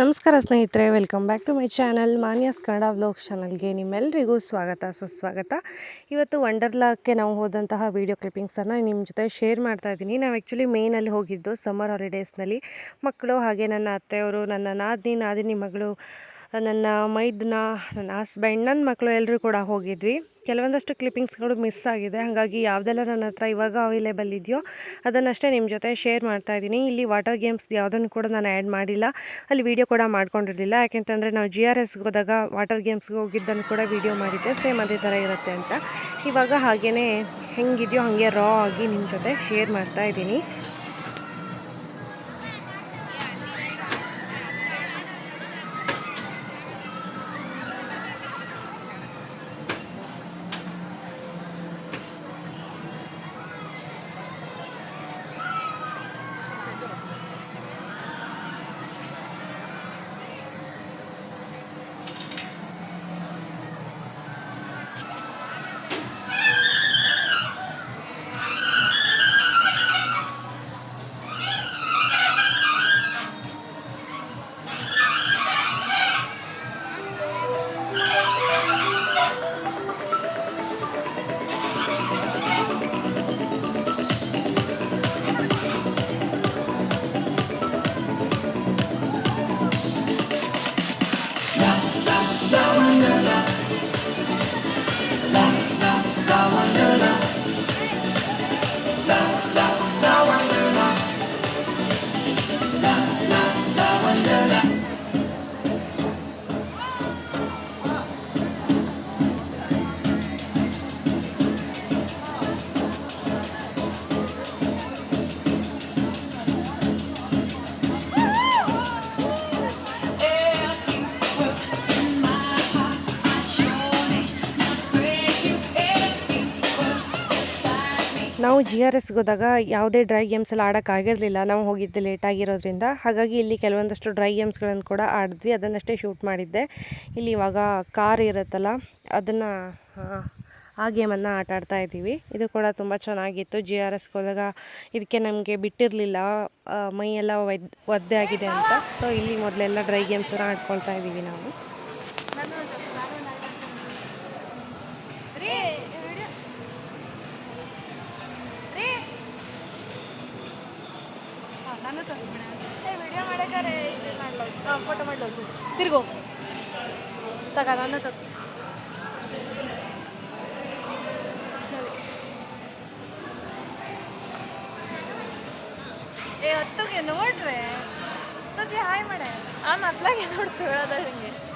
ನಮಸ್ಕಾರ ಸ್ನೇಹಿತರೆ, welcome back to my channel Manya's Kannada vlog ಚಾನಲ್ಗೆ ನಿಮ್ಮೆಲ್ಲರಿಗೂ ಸ್ವಾಗತ, ಸುಸ್ವಾಗತ. ಇವತ್ತು ವಂಡರ್ಲಾಕ್ಕೆ ನಾವು ಹೋದಂತಹ ವೀಡಿಯೋ ಕ್ಲಿಪ್ಪಿಂಗ್ಸನ್ನು ನಿಮ್ಮ ಜೊತೆ ಶೇರ್ ಮಾಡ್ತಾ ಇದ್ದೀನಿ. ನಾವು ಆ್ಯಕ್ಚುಲಿ ಮೇನಲ್ಲಿ ಹೋಗಿದ್ದು ಸಮ್ಮರ್ ಹಾಲಿಡೇಸ್ನಲ್ಲಿ. ಮಕ್ಕಳು ಹಾಗೆ ನನ್ನ ಅತ್ತೆಯವರು, ನನ್ನ ನಾದಿನಿ ನಾದಿನಿ ಮಗಳು ನನ್ನ ಮೈದನ್ನ ನನ್ನ ಹಸ್ಬೆಂಡ್ ನನ್ನ ಮಕ್ಕಳು ಎಲ್ಲರೂ ಕೂಡ ಹೋಗಿದ್ವಿ. ಕೆಲವೊಂದಷ್ಟು ಕ್ಲಿಪ್ಪಿಂಗ್ಸ್ಗಳು ಮಿಸ್ ಆಗಿದೆ. ಹಾಗಾಗಿ ಯಾವುದೆಲ್ಲ ನನ್ನ ಹತ್ರ ಇವಾಗ ಅವೈಲೇಬಲ್ ಇದೆಯೋ ಅದನ್ನಷ್ಟೇ ನಿಮ್ಮ ಜೊತೆ ಶೇರ್ ಮಾಡ್ತಾ ಇದ್ದೀನಿ. ಇಲ್ಲಿ ವಾಟರ್ ಗೇಮ್ಸ್ ಯಾವುದನ್ನು ಕೂಡ ನಾನು ಆ್ಯಡ್ ಮಾಡಿಲ್ಲ. ಅಲ್ಲಿ ವೀಡಿಯೋ ಕೂಡ ಮಾಡ್ಕೊಂಡಿರಲಿಲ್ಲ. ಯಾಕೆಂತಂದರೆ ನಾವು ಜಿ ಆರ್ ಎಸ್ಗೆ ಹೋದಾಗ ವಾಟರ್ ಗೇಮ್ಸ್ಗೆ ಹೋಗಿದ್ದನ್ನು ಕೂಡ ವೀಡಿಯೋ ಮಾಡಿದ್ದೆ. ಸೇಮ್ ಅದೇ ಥರ ಇರುತ್ತೆ ಅಂತ. ಇವಾಗ ಹಾಗೆಯೇ ಹೆಂಗಿದೆಯೋ ಹಾಗೆ ರಾ ಆಗಿ ನಿಮ್ಮ ಜೊತೆ ಶೇರ್ ಮಾಡ್ತಾ ಇದ್ದೀನಿ. ನಾವು ಜಿ ಆರ್ ಎಸ್ಗೆ ಹೋದಾಗ ಯಾವುದೇ ಡ್ರೈ ಗೇಮ್ಸ್ ಎಲ್ಲ ಆಡೋಕ್ಕಾಗಿರಲಿಲ್ಲ ನಾವು ಹೋಗಿದ್ದು ಲೇಟ್ ಆಗಿರೋದ್ರಿಂದ. ಹಾಗಾಗಿ ಇಲ್ಲಿ ಕೆಲವೊಂದಷ್ಟು ಡ್ರೈ ಗೇಮ್ಸ್ಗಳನ್ನು ಕೂಡ ಆಡಿದ್ವಿ. ಅದನ್ನಷ್ಟೇ ಶೂಟ್ ಮಾಡಿದ್ದೆ. ಇಲ್ಲಿ ಇವಾಗ ಕಾರ್ ಇರುತ್ತಲ್ಲ, ಅದನ್ನು, ಆ ಗೇಮನ್ನು ಆಟ ಆಡ್ತಾ ಇದ್ದೀವಿ. ಇದು ಕೂಡ ತುಂಬ ಚೆನ್ನಾಗಿತ್ತು. ಜಿ ಆರ್ ಎಸ್ಗೆ ಹೋದಾಗ ಇದಕ್ಕೆ ನಮಗೆ ಬಿಟ್ಟಿರಲಿಲ್ಲ. ಮೈಯೆಲ್ಲ ಒದ್ದೆ ಆಗಿದೆ ಅಂತ. ಸೊ ಇಲ್ಲಿ ಮೊದಲೆಲ್ಲ ಡ್ರೈ ಗೇಮ್ಸನ್ನು ಆಡ್ಕೊಳ್ತಾ ಇದ್ದೀವಿ ನಾವು. ಫೋಟೋ ಮಾಡ್ಲೋ ತಿರ್ಗೋ. ತಗ, ನನ್ನ ತಗ. ಏ, ಹತ್ತಗೆ ನೋಡ್ರೆ. ಹತ್ತಗೆ ಹಾಯ್ ಮಾಡ. ಆ ಮತ್ಲಾಗೆ ನೋಡ್ತು ಹೇಳೋದ ಹಂಗೆ.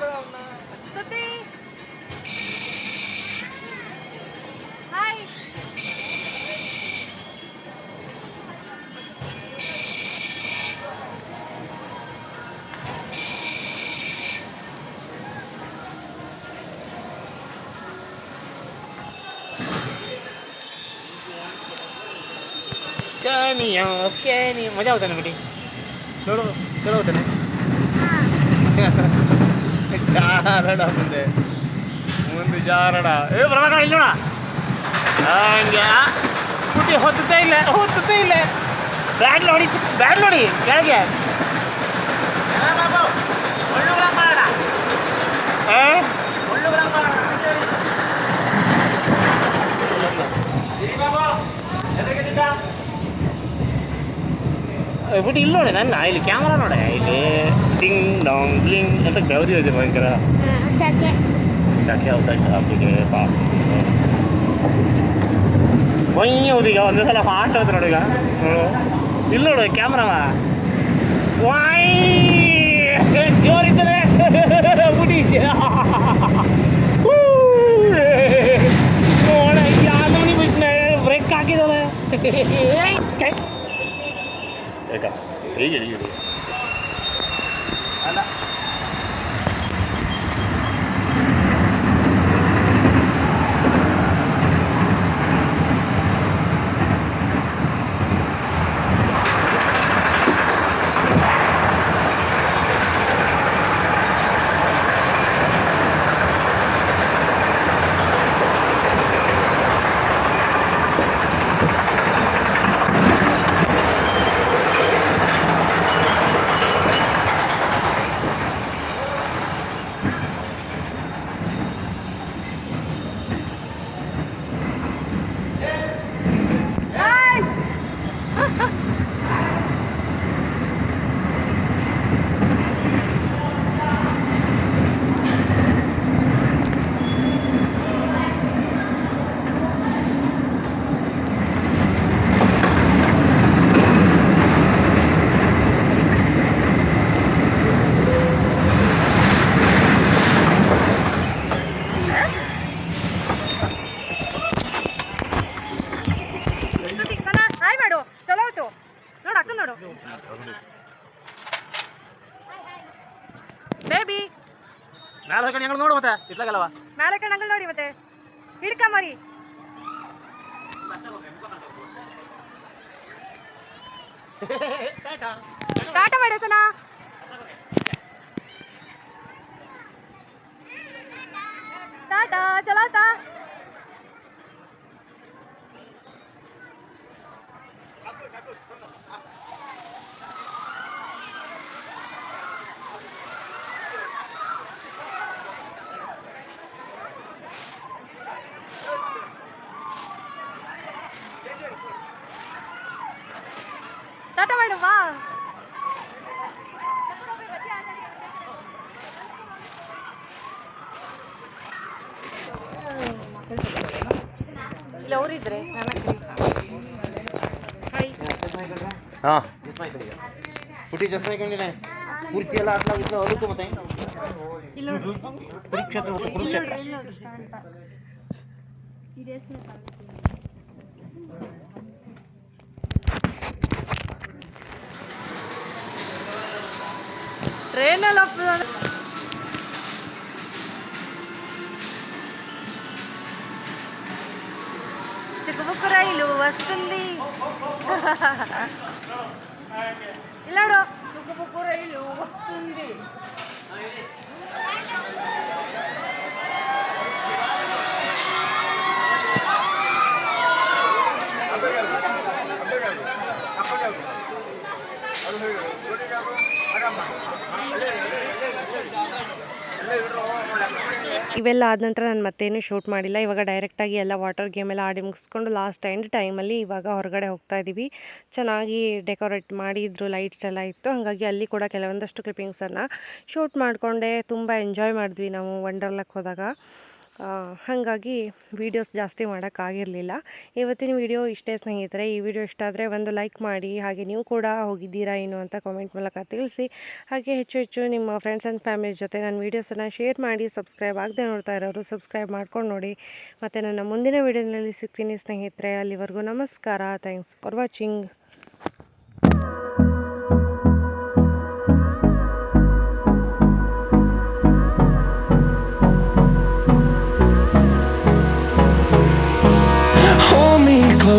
కూడా ఉన్నా స్తుతి హాయ్ Cameo, Kenny, मजा होता ना बेटी छोड़ो चलो होता ना ಜಾರಡ ಮುಂದೆ ಮುಂದೆ ಜಾರಡ ಏ ಬರಬೇಕ ಇಲ್ಲಿ ನೋಡ ಹಂಗೆ ಸ್ಕೂಟಿ ಹೊತ್ತುತ್ತಾ ಇಲ್ಲ ಹೊತ್ತುತ್ತಾ ಇಲ್ಲ ಬ್ಯಾಗ್ ನೋಡಿ ಬ್ಯಾಗ್ ನೋಡಿ ಕೆಳಗೆ ಏ? ఇప్పుడు ఇల్లు నన్ను ఇది కెమెరా నోడే ఇది డింగ్ డాంగ్ బ్లింగ్ ఎంత గౌరీ వచ్చి భయంకర సఖ్య అవుతాయి అప్పుడు పాప கொஞ்சம் உதிகா வந்து சில பாட்டு வந்துடுங்க இல்லோட கேமராவா வாய் ஜோரி முடி போன யாரு மணி போயிட்டு பிரேக் ஆக்கிதோல കേൾക്കാം എനിക്ക് എനിക്ക് അല്ല. ಬೇಬಿ ಮ್ಯಾಲ ಹೋಗ್ಕೊಂಡು ಹೆಂಗ್ ನೋಡು ಮತ್ತೆ ಇತ್ಲಾಗಲ್ಲವ ಮೇಲೆ ಕಣ್ಣಂಗಲ್ ನೋಡಿ ಮತ್ತೆ ಹಿಡ್ಕ ಮರಿ ಟಾಟ ಮಾಡಿ ಸನ ಟಾಟಾ ಚಲೋ ಆಯ್ತಾ ಟಾಟಾ ಇಲ್ಲಿ ಅವರಿದ್ರೆ ಹಾಂ. ಪುಟಿ ಕುರ್ಚಿ ಎಲ್ಲ ಆಟಲಾಗಿತ್ತು ಅದಕ್ಕೂ ಮತ್ತೆ ಕುರುಕ್ಷೇತ್ರ ಮತ್ತೆ ಕುರುಕ್ಷೇತ್ರ. ట్రైన్ ఎలా చిక్కుబుక్కు రైలు వస్తుంది. ఇలాడో చిక్కుబుక్కు రైలు వస్తుంది. ಇವೆಲ್ಲ ಆದ ನಂತರ ನಾನು ಮತ್ತೇನು ಶೂಟ್ ಮಾಡಿಲ್ಲ. ಇವಾಗ ಡೈರೆಕ್ಟಾಗಿ ಎಲ್ಲ ವಾಟರ್ ಗೇಮ್ ಎಲ್ಲ ಆಡಿ ಮುಗಿಸ್ಕೊಂಡು ಲಾಸ್ಟ್ ಎಂಡ್ ಟೈಮಲ್ಲಿ ಇವಾಗ ಹೊರಗಡೆ ಹೋಗ್ತಾ ಇದ್ದೀವಿ ಚೆನ್ನಾಗಿ ಡೆಕೋರೇಟ್ ಮಾಡಿದ್ರು ಲೈಟ್ಸ್ ಎಲ್ಲ ಇತ್ತು. ಹಾಗಾಗಿ ಅಲ್ಲಿ ಕೂಡ ಕೆಲವೊಂದಷ್ಟು ಕ್ಲಿಪ್ಪಿಂಗ್ಸನ್ನು ಶೂಟ್ ಮಾಡಿಕೊಂಡೆ. ತುಂಬ ಎಂಜಾಯ್ ಮಾಡಿದ್ವಿ ನಾವು ವಂಡರ್ಲಕ್ಕೆ ಹೋದಾಗ. ಹಾಗಾಗಿ ವೀಡಿಯೋಸ್ ಜಾಸ್ತಿ ಮಾಡೋಕ್ಕಾಗಿರಲಿಲ್ಲ. ಇವತ್ತಿನ ವಿಡಿಯೋ ಇಷ್ಟೇ ಸ್ನೇಹಿತರೆ. ಈ ವಿಡಿಯೋ ಇಷ್ಟ ಆದರೆ ಒಂದು ಲೈಕ್ ಮಾಡಿ, ಹಾಗೆ ನೀವು ಕೂಡ ಹೋಗಿದ್ದೀರಾ ಏನು ಅಂತ ಕಾಮೆಂಟ್ ಮೂಲಕ ತಿಳಿಸಿ. ಹಾಗೆ ಹೆಚ್ಚು ಹೆಚ್ಚು ನಿಮ್ಮ ಫ್ರೆಂಡ್ಸ್ ಆ್ಯಂಡ್ ಫ್ಯಾಮಿಲಿ ಜೊತೆ ನನ್ನ ವೀಡಿಯೋಸನ್ನು ಶೇರ್ ಮಾಡಿ ಸಬ್ಸ್ಕ್ರೈಬ್ ಆಗದೆ ನೋಡ್ತಾ ಇರೋರು ಸಬ್ಸ್ಕ್ರೈಬ್ ಮಾಡ್ಕೊಂಡು ನೋಡಿ. ಮತ್ತು ನನ್ನ ಮುಂದಿನ ವೀಡಿಯೋನಲ್ಲಿ ಸಿಗ್ತೀನಿ ಸ್ನೇಹಿತರೆ. ಅಲ್ಲಿವರೆಗೂ ನಮಸ್ಕಾರ. Thanks for watching